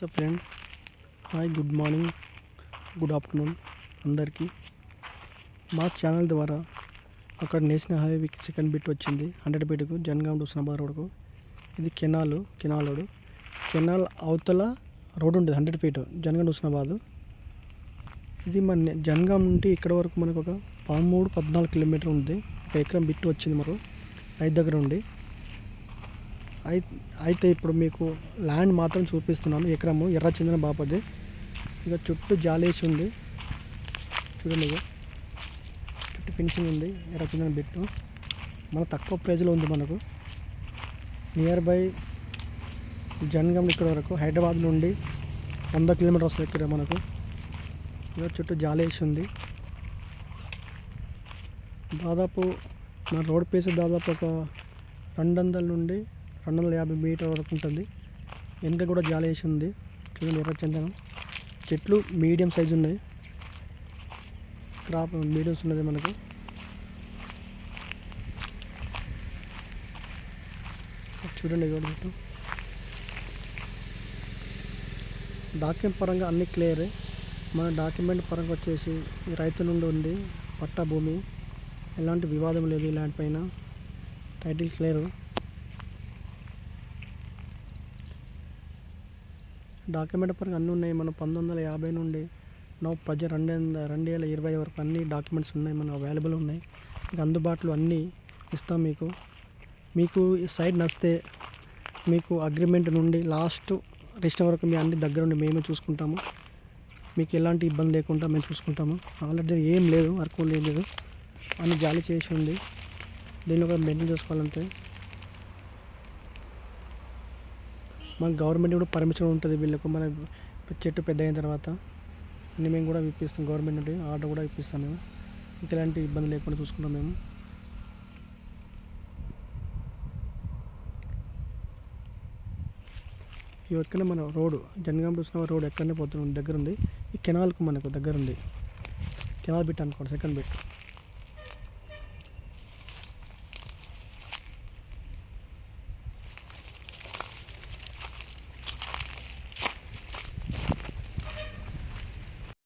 So friend hi good morning good afternoon అందరికీ. మా channel ద్వారా అక్కడ నేషనల్ హైవేకి సెకండ్ బిట్ వచ్చింది హండ్రెడ్ బిట్కు జనగాం టు హుస్నాబాద్ రోడ్కు ఇది కెనాల్ కెనాల్ రోడ్ కెనాల్ అవతల రోడ్ ఉంటుంది hundred feet Jangaon to Husnabad ఇది మన జనగాం నుండి ఇక్కడ వరకు మనకు ఒక పదమూడు పద్నాలుగు కిలోమీటర్ ఉంది. ఒక ఎకరం బిట్ వచ్చింది మరో రైతు దగ్గర ఉండి అయితే ఇప్పుడు మీకు ల్యాండ్ మాత్రం చూపిస్తున్నాను. ఎకరము ఎర్రచందన బాపది. ఇక చుట్టూ జాలేసి ఉంది. చూడండి ఇక చుట్టూ ఫినిషింగ్ ఉంది. ఎర్రచందన బిట్టు మన తక్కువ ప్రైజ్లో ఉంది మనకు. నియర్ బై జనగం ఇక్కడ వరకు హైదరాబాద్ నుండి వంద కిలోమీటర్ వస్తుంది ఇక్కడ మనకు. ఇక చుట్టూ జాలేసి ఉంది. దాదాపు మన రోడ్ పేస్ దాదాపు ఒక రెండు వందల నుండి రెండు వందల యాభై మీటర్ వరకు ఉంటుంది. వెనుక కూడా జాలి వేసి ఉంది. చూడండి ఎర్ర చందనం. చెట్లు మీడియం సైజు ఉన్నాయి. క్రాప్ మీడియంస్ ఉన్నది మనకు. చూడండి కూడా డాక్యుమెంట్ పరంగా అన్ని క్లియర్. మన డాక్యుమెంట్ పరంగా వచ్చేసి రైతు నుండి ఉంది. పట్టా భూమి. ఎలాంటి వివాదం లేదు ఇలాంటి పైన. Title clear. డాక్యుమెంట్ పరంగా అన్నీ ఉన్నాయి. మనం పంతొమ్మిది వందల యాభై నుండి నో ప్రజ రెండు వందల రెండు వేల ఇరవై వరకు అన్ని డాక్యుమెంట్స్ ఉన్నాయి. మనకు అవైలబుల్ ఉన్నాయి. మీకు అందుబాటులో అన్నీ ఇస్తాం మీకు. మీకు ఈ సైడ్ నచ్చితే మీకు అగ్రిమెంట్ నుండి లాస్ట్ రిజిస్టర్ వరకు మీ అన్ని దగ్గర ఉండి మేమే చూసుకుంటాము. మీకు ఎలాంటి ఇబ్బంది లేకుండా మేము చూసుకుంటాము. ఆల్రెడీ ఏం లేదు వర్క్ ఏం లేదు. అని జాలి చేసి ఉంది. దీన్ని ఒక మెయింటైన్ చేసుకోవాలంటే మన గవర్నమెంట్ కూడా పర్మిషన్ ఉంటుంది వీళ్ళకు. మన చెట్టు పెద్ద అయిన తర్వాత అన్ని మేము కూడా ఇప్పిస్తాం. గవర్నమెంట్ నుండి ఆర్డర్ కూడా ఇప్పిస్తాం మేము. మీకు ఎలాంటి ఇబ్బంది లేకుండా చూసుకుంటాం మేము. ఈ ఒక్కనే మన రోడ్ జనగాం చూసిన రోడ్ ఎక్కడనే పోతుంది దగ్గర ఉంది ఈ కెనాల్కు మనకు దగ్గర ఉంది కెనాల్ బిట్ అనుకోండి సెకండ్ బిట్.